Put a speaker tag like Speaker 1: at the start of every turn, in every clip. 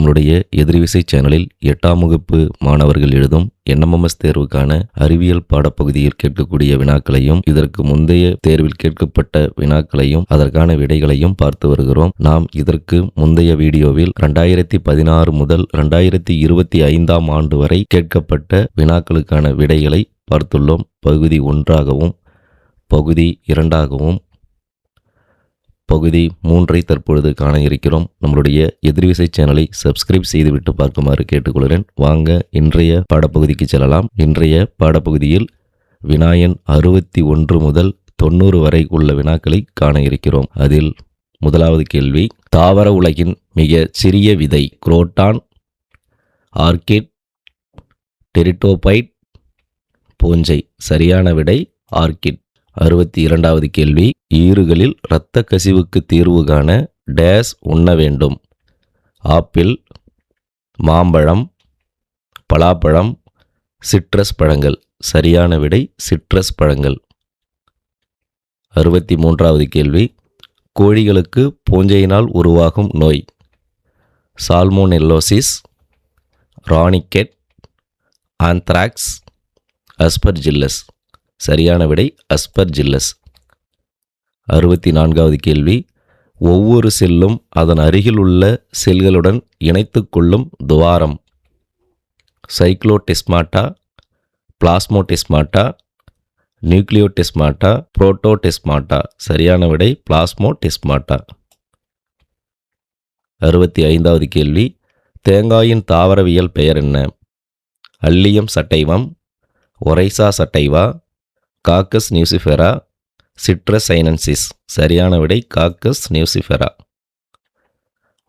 Speaker 1: நம்மளுடைய எதிர்விசை சேனலில் எட்டாம் வகுப்பு மாணவர்கள் எழுதும் என்எம்எம்எஸ் தேர்வுக்கான அறிவியல் பாடப்பகுதியில் கேட்கக்கூடிய வினாக்களையும் இதற்கு முந்தைய தேர்வில் கேட்கப்பட்ட வினாக்களையும் அதற்கான விடைகளையும் பார்த்து வருகிறோம். நாம் இதற்கு முந்தைய வீடியோவில் ரெண்டாயிரத்தி பதினாறு முதல் ரெண்டாயிரத்தி இருபத்தி ஐந்தாம் ஆண்டு வரை கேட்கப்பட்ட வினாக்களுக்கான விடைகளை பார்த்துள்ளோம். பகுதி ஒன்றாகவும் பகுதி இரண்டாகவும் பகுதி மூன்றை தற்பொழுது காண இருக்கிறோம். நம்மளுடைய எதிர்விசை சேனலை சப்ஸ்கிரைப் செய்துவிட்டு பார்க்குமாறு கேட்டுக்கொள்கிறேன். வாங்க இன்றைய பாடப்பகுதிக்கு செல்லலாம். இன்றைய பாடப்பகுதியில் வினாயன் அறுபத்தி ஒன்று முதல் தொண்ணூறு வரை உள்ள வினாக்களை காண இருக்கிறோம். அதில் முதலாவது கேள்வி தாவர உலகின் மிக சிறிய விதை குரோட்டான் ஆர்கிட் டெரிட்டோபைட் பூஞ்சை. சரியான விடை ஆர்கிட். அறுபத்தி இரண்டாவது கேள்வி ஈறுகளில் இரத்த கசிவுக்கு தீர்வு காண டேஸ் உண்ண வேண்டும். ஆப்பிள் மாம்பழம் பலாப்பழம் சிட்ரஸ் பழங்கள். சரியான விடை சிட்ரஸ் பழங்கள். அறுபத்தி மூன்றாவது கேள்வி கோழிகளுக்கு பூஞ்சையினால் உருவாகும் நோய். Salmonellosis Ranikhet anthrax aspergillus. சரியான விடை அஸ்பர்ஜில்லஸ். அறுபத்தி நான்காவது கேள்வி. ஒவ்வொரு செல்லும் அதன் அருகில் உள்ள செல்களுடன் இணைத்து கொள்ளும் துவாரம். சைக்ளோடெஸ்மாட்டா பிளாஸ்மோடெஸ்மாட்டா நியூக்ளியோடெஸ்மாட்டா புரோட்டோடெஸ்மாட்டா. சரியான விடை பிளாஸ்மோடெஸ்மாட்டா. அறுபத்தி ஐந்தாவது கேள்வி. தேங்காயின் தாவரவியல் பெயர் என்ன? Allium sativum oryza sativa cocos nucifera citrus sinensis. சரியான விடை காக்கஸ் நியூசிஃபெரா.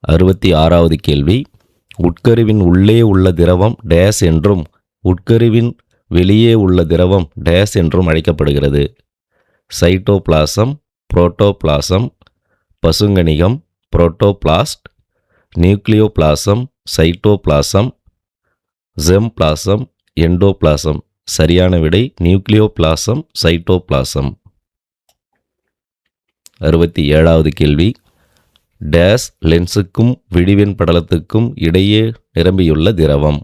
Speaker 1: அறுபத்தி ஆறாவது கேள்வி. உட்கருவின் உள்ளே உள்ள திரவம் டேஸ் என்றும் உட்கருவின் வெளியே உள்ள திரவம் டேஸ் என்றும் அழைக்கப்படுகிறது. Cytoplasm protoplasm பசுங்கணிகம் protoplast nucleoplasm cytoplasm germplasm endoplasm. சரியான விடை நியூக்ளியோபிளாசம் சைட்டோபிளாசம். அறுபத்தி ஏழாவது கேள்வி. டேஸ் லென்ஸுக்கும் விடிவெண் படலத்துக்கும் இடையே நிரம்பியுள்ள திரவம்.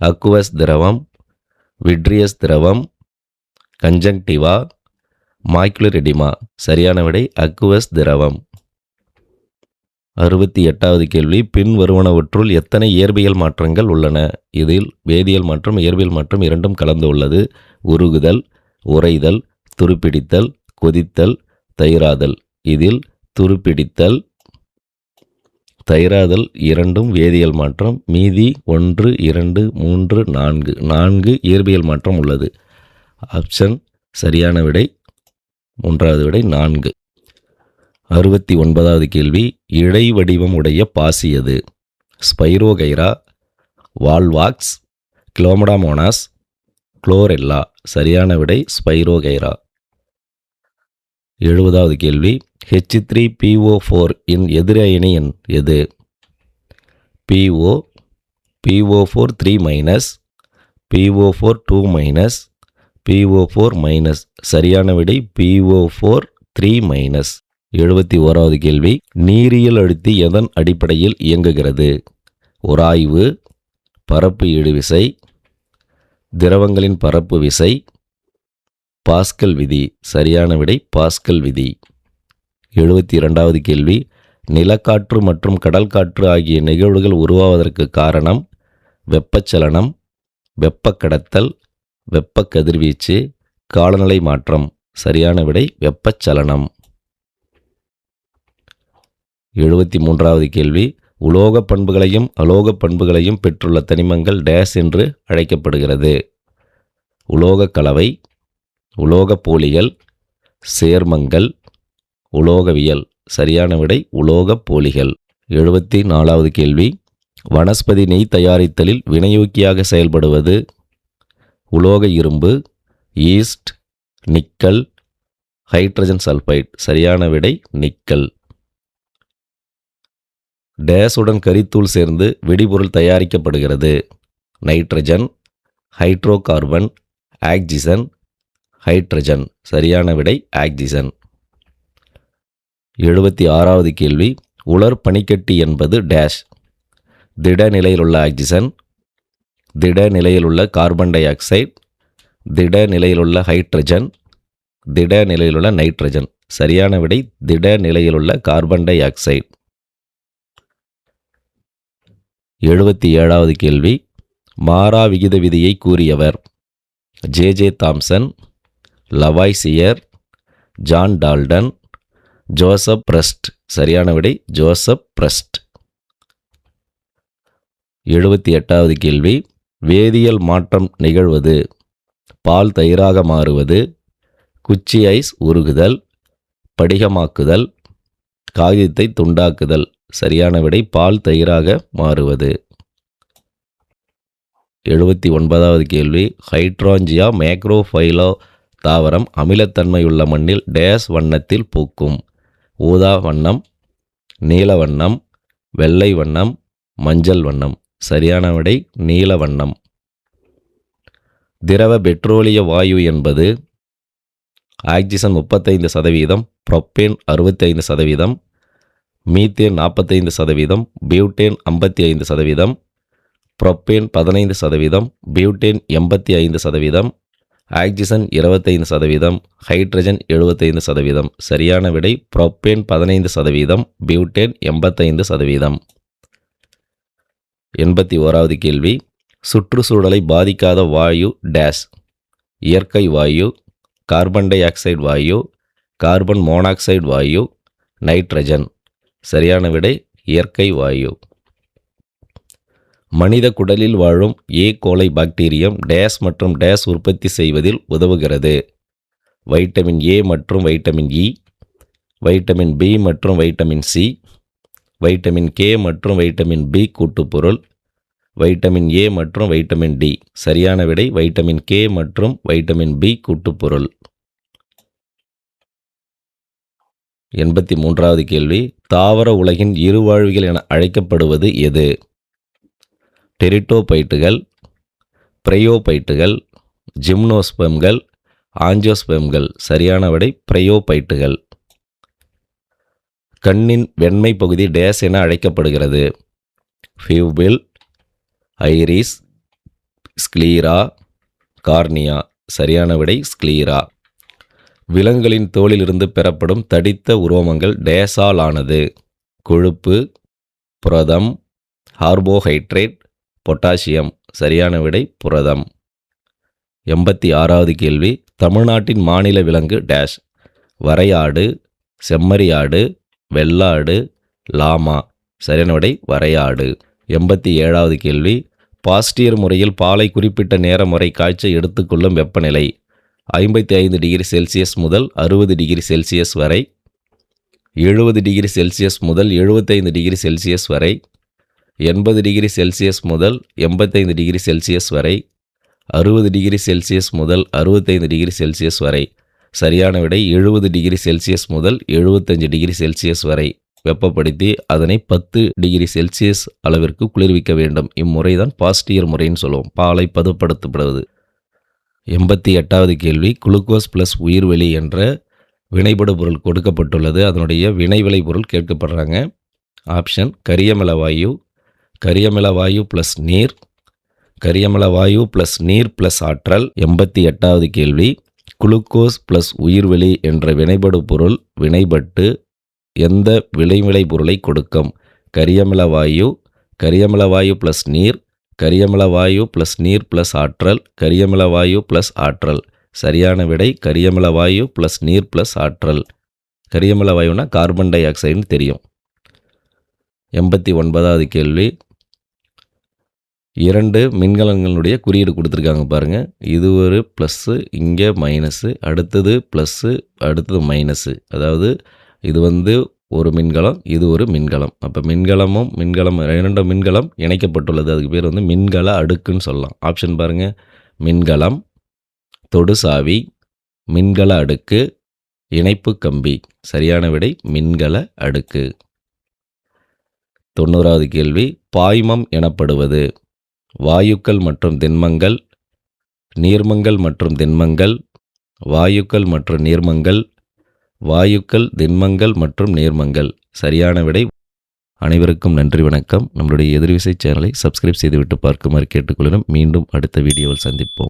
Speaker 1: அக்குவஸ் திரவம் விட்ரியஸ் திரவம் கஞ்சங்டிவா மாய்குலர் எடிமா. சரியான விடை அக்குவஸ் திரவம். அறுபத்தி எட்டாவது கேள்வி பின் வருவனவற்றுள் எத்தனை இயற்பியல் மாற்றங்கள் உள்ளன? இதில் வேதியியல் மற்றும் இயற்பியல் மாற்றம் இரண்டும் கலந்து உள்ளது. உருகுதல் உறைதல் துருப்பிடித்தல் கொதித்தல் தயிராதல். இதில் துருப்பிடித்தல் தயிராதல் இரண்டும் வேதியியல் மாற்றம் மீதி ஒன்று இரண்டு மூன்று நான்கு. நான்கு இயற்பியல் மாற்றம் உள்ளது. ஆப்ஷன் சரியான விடை மூன்றாவது விடை நான்கு. அறுபத்தி ஒன்பதாவது கேள்வி இடை வடிவம் உடைய பாசி எது? Spirogyra volvox chlamydomonas chlorella. சரியான விடை ஸ்பைரோகைரா. எழுபதாவது கேள்வி ஹெச் த்ரீ பிஓ ஃபோர் இன் எதிர அயனி எண் எது? PO PO four three minus PO four two minus PO four minus சரியான விடை பிஓ ஃபோர் த்ரீ மைனஸ் எழுபத்தி ஓராவது கேள்வி நீரியல் அழுத்தி எதன் அடிப்படையில் இயங்குகிறது? உராய்வு பரப்பு இழுவிசை திரவங்களின் பரப்பு விசை பாஸ்கல் விதி சரியான விடை பாஸ்கல் விதி. எழுபத்தி இரண்டாவது கேள்வி நிலக்காற்று மற்றும் கடல் காற்று ஆகிய நிகழ்வுகள் உருவாவதற்கு காரணம் வெப்பச்சலனம் வெப்பக்கடத்தல் வெப்பக்கதிர்வீச்சு வெப்ப கதிர்வீச்சு காலநிலை மாற்றம் சரியான விடை வெப்பச்சலனம். எழுபத்தி மூன்றாவது கேள்வி உலோக பண்புகளையும் அலோக பண்புகளையும் பெற்றுள்ள தனிமங்கள் டேஸ் என்று அழைக்கப்படுகிறது. உலோக கலவை உலோக போலிகள் சேர்மங்கள் உலோகவியல். சரியான விடை உலோக போலிகள். எழுபத்தி நாலாவது கேள்வி வனஸ்பதி நெய் தயாரித்தலில் வினையூக்கியாக செயல்படுவது உலோக இரும்பு ஈஸ்ட் நிக்கல் ஹைட்ரஜன் சல்பைட். சரியான விடை நிக்கல். டேஸுடன் கரித்தூள் சேர்ந்து வெடிபொருள் தயாரிக்கப்படுகிறது. Nitrogen hydrocarbon oxygen hydrogen. சரியான விடை ஆக்சிஜன். எழுபத்தி ஆறாவது கேள்வி உலர் பனிக்கட்டி என்பது டேஷ். திட நிலையில் உள்ள ஆக்சிஜன் திட நிலையில் உள்ள கார்பன் டை ஆக்சைடு திட நிலையில் உள்ள ஹைட்ரஜன் திட நிலையில் உள்ள நைட்ரஜன். சரியான விடை திட நிலையில் உள்ள கார்பன் டை ஆக்சைடு. எழுபத்தி ஏழாவது கேள்வி. மாறா விகித விதியை கூறியவர். J. J. Thomson Lavoisier John Dalton Joseph Proust. சரியான விடை ஜோசப் பிரஸ்ட். எழுபத்தி எட்டாவது கேள்வி. வேதியியல் மாற்றம் நிகழ்வது. பால் தயிராக மாறுவது. குச்சி ஐஸ் உருகுதல். படிகமாக்குதல். காகிதத்தை துண்டாக்குதல். சரியான விடை பால் தயிராக மாறுவது. எழுபத்தி ஒன்பதாவது கேள்வி. ஹைட்ராஞ்சியா மேக்ரோஃபைலோ தாவரம் அமிலத்தன்மையுள்ள மண்ணில் டேஸ் வண்ணத்தில் பூக்கும். ஊதா வண்ணம் நீல வண்ணம் வெள்ளை வண்ணம் மஞ்சள் வண்ணம். சரியான விடை நீல வண்ணம். திரவ பெட்ரோலிய வாயு என்பது ஆக்சிஜன் முப்பத்தைந்து சதவீதம் ப்ரொப்பேன் அறுபத்தைந்து சதவீதம் மீத்தேன் நாற்பத்தைந்து சதவீதம் பியூட்டேன் ஐம்பத்தி ஐந்து சதவீதம் ப்ரொப்பேன் பதினைந்து சதவீதம் பியூட்டேன் எண்பத்தி ஐந்து சதவீதம் ஆக்சிஜன் இருபத்தைந்து சதவீதம் ஹைட்ரஜன் எழுபத்தைந்து சதவீதம். சரியான விடை ப்ரொப்பேன் பதினைந்து சதவீதம் பியூட்டேன் எண்பத்தைந்து சதவீதம். எண்பத்தி ஓராவது கேள்வி. சுற்றுச்சூழலை பாதிக்காத வாயு டேஸ். இயற்கை வாயு கார்பன் டை ஆக்சைடு வாயு கார்பன் மோனாக்சைடு வாயு நைட்ரஜன். சரியான விடை இயற்கை வாயு. மனித குடலில் வாழும் ஏ. கோலை பாக்டீரியம் டேஸ் மற்றும் டேஸ் உற்பத்தி செய்வதில் உதவுகிறது. வைட்டமின் ஏ மற்றும் வைட்டமின் இ வைட்டமின் பி மற்றும் வைட்டமின் சி வைட்டமின் கே மற்றும் வைட்டமின் பி கூட்டுப்பொருள் வைட்டமின் ஏ மற்றும் வைட்டமின் டி. சரியான விடை வைட்டமின் கே மற்றும் வைட்டமின் பி கூட்டுப்பொருள். எண்பத்தி மூன்றாவது கேள்வி தாவர உலகின் இருவாழ்விகள் என அழைக்கப்படுவது எது? டெரிட்டோபைட்டுகள் பிரையோபைட்டுகள் ஜிம்னோஸ்பெம்கள் ஆஞ்சியோஸ்பெம்கள். சரியான விடை பிரையோபைட்டுகள். கண்ணின் வெண்மை பகுதி டேஸ் என அழைக்கப்படுகிறது. Pupil iris sclera cornea. சரியான விடை ஸ்க்ளீரா விலங்குகளின் தோலிலிருந்து பெறப்படும் தடித்த உரோமங்கள் டேஸால் ஆனது கொழுப்பு புரதம் கார்போஹைட்ரேட் பொட்டாசியம். சரியான விடை புரதம். எண்பத்தி ஆறாவது கேள்வி. தமிழ்நாட்டின் மாநில விலங்கு டேஷ். வரையாடு செம்மறியாடு வெள்ளாடு லாமா. சரியான விடை வரையாடு. எண்பத்தி ஏழாவது கேள்வி. பாஸ்டியர் முறையில் பாலை குறிப்பிட்ட நேரம் வரை காய்ச்ச எடுத்துக்கொள்ளும் வெப்பநிலை. ஐம்பத்தி ஐந்து டிகிரி செல்சியஸ் முதல் அறுபது டிகிரி செல்சியஸ் வரை எழுபது டிகிரி செல்சியஸ் முதல் எழுபத்தைந்து டிகிரி செல்சியஸ் வரை எண்பது டிகிரி செல்சியஸ் முதல் எண்பத்தைந்து டிகிரி செல்சியஸ் வரை அறுபது டிகிரி செல்சியஸ் முதல் அறுபத்தைந்து டிகிரி செல்சியஸ் வரை சரியான விடை எழுபது டிகிரி செல்சியஸ் முதல் எழுபத்தஞ்சு டிகிரி செல்சியஸ் வரை வெப்பப்படுத்தி அதனை பத்து டிகிரி செல்சியஸ் அளவிற்கு குளிர்விக்க வேண்டும் இம்முறைதான் பாஸ்டியர் முறைன்னு சொல்லுவோம் பாலை பதப்படுத்தப்படுவது எண்பத்தி எட்டாவது கேள்வி குளுக்கோஸ் ப்ளஸ் உயிர்வெளி என்ற வினைபடு பொருள் கொடுக்கப்பட்டுள்ளது. அதனுடைய வினைவிளை பொருள் கேட்கப்படுறாங்க. ஆப்ஷன் கரியமில வாயு கரியமில வாயு ப்ளஸ் நீர் கரியமில வாயு ப்ளஸ் நீர் ப்ளஸ் ஆற்றல். எண்பத்தி எட்டாவது கேள்வி குளுக்கோஸ் ப்ளஸ் உயிர்வெளி என்ற வினைபடு பொருள் வினைபட்டு எந்த விளைவிளை பொருளை கொடுக்கும்? கரியமில வாயு கரியமில வாயு ப்ளஸ் நீர் கரியமில வாயு ப்ளஸ் நீர் ப்ளஸ் ஆற்றல் கரியமில வாயு ப்ளஸ் ஆற்றல். சரியான விடை கரியமில வாயு ப்ளஸ் நீர் ப்ளஸ் ஆற்றல். கரியமில வாயுனா கார்பன் டை ஆக்சைடுன்னு தெரியும். எண்பத்தி ஒன்பதாவது கேள்வி. இரண்டு மின்கலங்களுடைய குறியீடு கொடுத்துருக்காங்க பாருங்கள் இது ஒரு ப்ளஸ்ஸு இங்கே மைனஸு அடுத்தது ப்ளஸ்ஸு அடுத்தது மைனஸு அதாவது இது வந்து ஒரு மின்கலம் இது ஒரு மின்கலம். அப்போ மின்கலமும் மின்கலம் இரண்டு மின்கலம் இணைக்கப்பட்டுள்ளது. அதுக்கு பேர் வந்து மின்கல அடுக்குன்னு சொல்லலாம். ஆப்ஷன் பாருங்கள் மின்கலம் தொடுசாவி மின்கல அடுக்கு இணைப்பு கம்பி. சரியான விடை மின்கல அடுக்கு. தொண்ணூறாவது கேள்வி. பாய்மம் எனப்படுவது. வாயுக்கள் மற்றும் திண்மங்கள் நீர்மங்கள் மற்றும் திண்மங்கள் வாயுக்கள் மற்றும் நீர்மங்கள் வாயுக்கள் திண்மங்கள் மற்றும் நேர்மங்கள். சரியான விடை. அனைவருக்கும் நன்றி வணக்கம். நம்மளுடைய எதிர்விசை சேனலை சப்ஸ்கிரைப் செய்துவிட்டு பார்க்குமாறு கேட்டுக்கொள்கிறோம் மீண்டும் அடுத்த வீடியோவில் சந்திப்போம்.